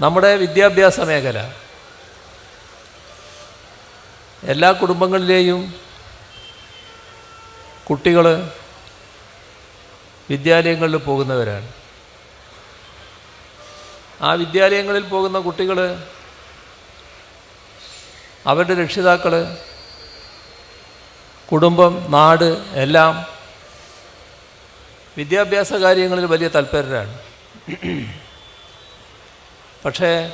നമ്മുടെ വിദ്യാഭ്യാസ മേഖല. എല്ലാ കുടുംബങ്ങളിലെയും കുട്ടികൾ വിദ്യാലയങ്ങളിൽ പോകുന്നവരാണ്. ആ വിദ്യാലയങ്ങളിൽ പോകുന്ന കുട്ടികൾ അവരുടെ രക്ഷിതാക്കൾ കുടുംബം നാട് എല്ലാം വിദ്യാഭ്യാസ കാര്യങ്ങളിൽ വലിയ താല്പര്യരാണ്. പക്ഷേ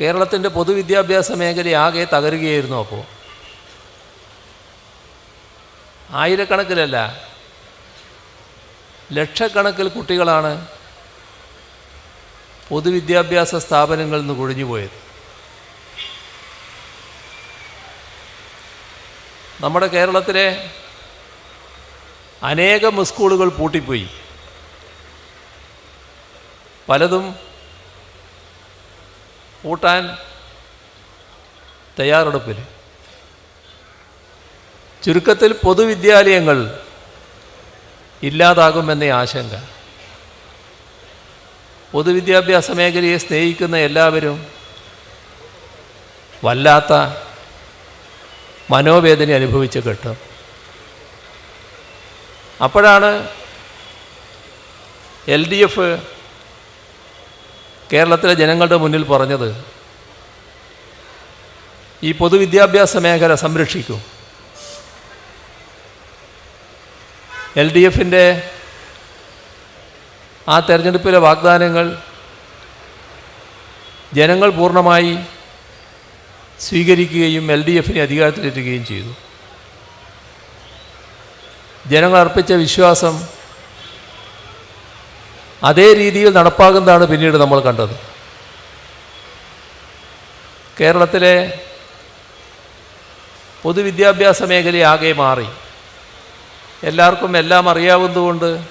കേരളത്തിന്റെ പൊതുവിദ്യാഭ്യാസ മേഖല ആകെ തകരുകയായിരുന്നു അപ്പോൾ ആയിരക്കണക്കിലല്ല ലക്ഷക്കണക്കിൽ കുട്ടികളാണ് പൊതുവിദ്യാഭ്യാസ സ്ഥാപനങ്ങളിൽ നിന്ന് കൊഴിഞ്ഞുപോയത് നമ്മുടെ കേരളത്തിലെ അനേകം സ്കൂളുകൾ പൂട്ടിപ്പോയി. പലതും പൂട്ടാൻ തയ്യാറെടുപ്പിൽ. ചുരുക്കത്തിൽ പൊതുവിദ്യാലയങ്ങൾ ഇല്ലാതാകുമെന്ന ആശങ്ക. പൊതുവിദ്യാഭ്യാസ മേഖലയെ സ്നേഹിക്കുന്ന എല്ലാവരും വല്ലാത്ത മനോവേദന അനുഭവിച്ച ഘട്ടം. അപ്പോഴാണ് എൽ ഡി എഫ് കേരളത്തിലെ ജനങ്ങളുടെ മുന്നിൽ പറഞ്ഞത് ഈ പൊതുവിദ്യാഭ്യാസ മേഖല സംരക്ഷിക്കും. എൽ ഡി എഫിന്റെ ആ തെരഞ്ഞെടുപ്പിലെ വാഗ്ദാനങ്ങൾ ജനങ്ങൾ പൂർണമായി സ്വീകരിക്കുകയും എൽ ഡി എഫിനെ അധികാരത്തിലെത്തുകയും ചെയ്തു. ജനങ്ങൾ അർപ്പിച്ച വിശ്വാസം അതേ രീതിയിൽ നടപ്പാകുന്നതാണ് പിന്നീട് നമ്മൾ കണ്ടത്. കേരളത്തിലെ പൊതുവിദ്യാഭ്യാസ മേഖലയാകെ മാറി. എല്ലാവർക്കും എല്ലാം അറിയാവുന്നതുകൊണ്ട്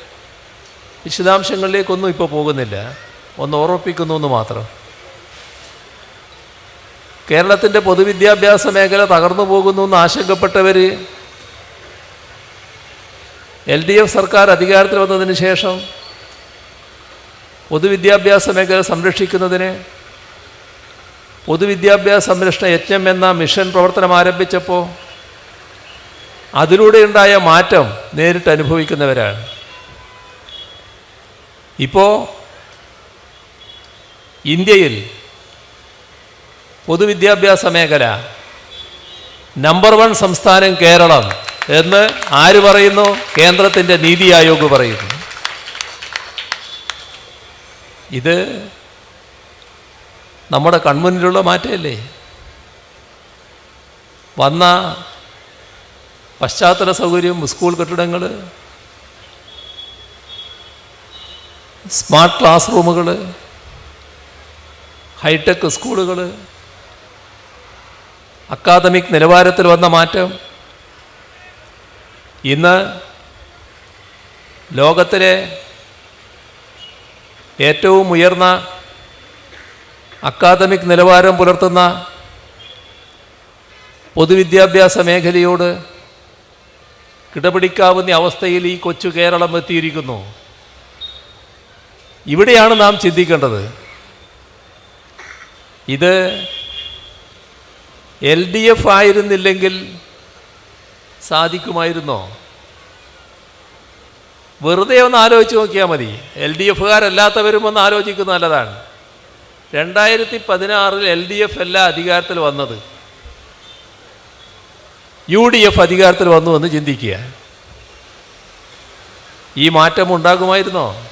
വിശദാംശങ്ങളിലേക്കൊന്നും ഇപ്പോൾ പോകുന്നില്ല. ഒന്ന് ഓർമ്മിപ്പിക്കുന്നു എന്ന് മാത്രം. കേരളത്തിന്റെ പൊതുവിദ്യാഭ്യാസ മേഖല തകർന്നു പോകുന്നു എന്ന് ആശങ്കപ്പെട്ടവർ എൽ ഡി എഫ് സർക്കാർ അധികാരത്തിൽ വന്നതിന് ശേഷം പൊതുവിദ്യാഭ്യാസ മേഖല സംരക്ഷിക്കുന്നതിന് പൊതുവിദ്യാഭ്യാസ സംരക്ഷണ യജ്ഞം എന്ന മിഷൻ പ്രവർത്തനം ആരംഭിച്ചപ്പോൾ അതിലൂടെ ഉണ്ടായ മാറ്റം നേരിട്ട് അനുഭവിക്കുന്നവരാണ്. ഇപ്പോൾ ഇന്ത്യയിൽ പൊതുവിദ്യാഭ്യാസ മേഖല നമ്പർ വൺ സംസ്ഥാനം കേരളം എന്ന് ആര് പറയുന്നു? കേന്ദ്രത്തിന്റെ നീതി ആയോഗ് പറയുന്നു. ഇത് നമ്മുടെ കൺമുന്നിലുള്ള മാറ്റമല്ലേ വന്ന പശ്ചാത്തല സൗകര്യം സ്കൂൾ കെട്ടിടങ്ങൾ സ്മാർട്ട് ക്ലാസ് റൂമുകൾ ഹൈടെക് സ്കൂളുകൾ അക്കാദമിക് നിലവാരത്തിൽ വന്ന മാറ്റം. ഇന്ന് ലോകത്തിലെ ഏറ്റവും ഉയർന്ന അക്കാദമിക് നിലവാരം പുലർത്തുന്ന പൊതുവിദ്യാഭ്യാസ മേഖലയോട് കിടപിടിക്കാവുന്ന അവസ്ഥയിൽ ഈ കൊച്ചു കേരളം എത്തിയിരിക്കുന്നു. ഇവിടെയാണ് നാം ചിന്തിക്കേണ്ടത്. ഇത് എൽ ഡി എഫ് ആയിരുന്നില്ലെങ്കിൽ സാധിക്കുമായിരുന്നോ? വെറുതെ ഒന്ന് ആലോചിച്ച് നോക്കിയാൽ മതി. എൽ ഡി എഫുകാരല്ലാത്തവരും ഒന്ന് ആലോചിക്കുന്നത് നല്ലതാണ്. രണ്ടായിരത്തി പതിനാറിൽ എൽ ഡി എഫ് അല്ല അധികാരത്തിൽ വന്നത്. യു ഡി എഫ് അധികാരത്തിൽ വന്നു എന്ന് ചിന്തിക്കുക. ഈ മാറ്റം ഉണ്ടാകുമായിരുന്നോ?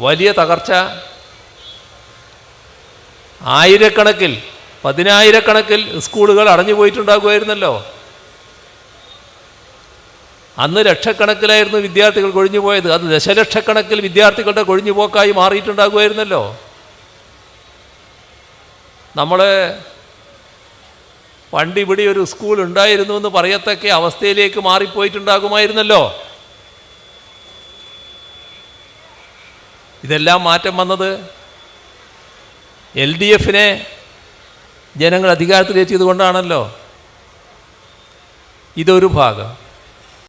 വലിയ തകർച്ച. ആയിരക്കണക്കിൽ പതിനായിരക്കണക്കിൽ സ്കൂളുകൾ അടഞ്ഞു പോയിട്ടുണ്ടാകുമായിരുന്നല്ലോ അന്ന് ലക്ഷക്കണക്കിലായിരുന്നു വിദ്യാർത്ഥികൾ കൊഴിഞ്ഞു പോയത്. അത് ദശലക്ഷക്കണക്കിൽ വിദ്യാർത്ഥികളുടെ കൊഴിഞ്ഞുപോക്കായി മാറിയിട്ടുണ്ടാകുമായിരുന്നല്ലോ. നമ്മൾ പണ്ട് ഇവിടെ ഒരു സ്കൂൾ ഉണ്ടായിരുന്നു എന്ന് പറയത്തക്ക അവസ്ഥയിലേക്ക് മാറിപ്പോയിട്ടുണ്ടാകുമായിരുന്നല്ലോ. ഇതെല്ലാം മാറ്റം വന്നത് എൽ ഡി എഫിനെ ജനങ്ങൾ അധികാരത്തിലെത്തിയത് കൊണ്ടാണല്ലോ. ഇതൊരു ഭാഗം.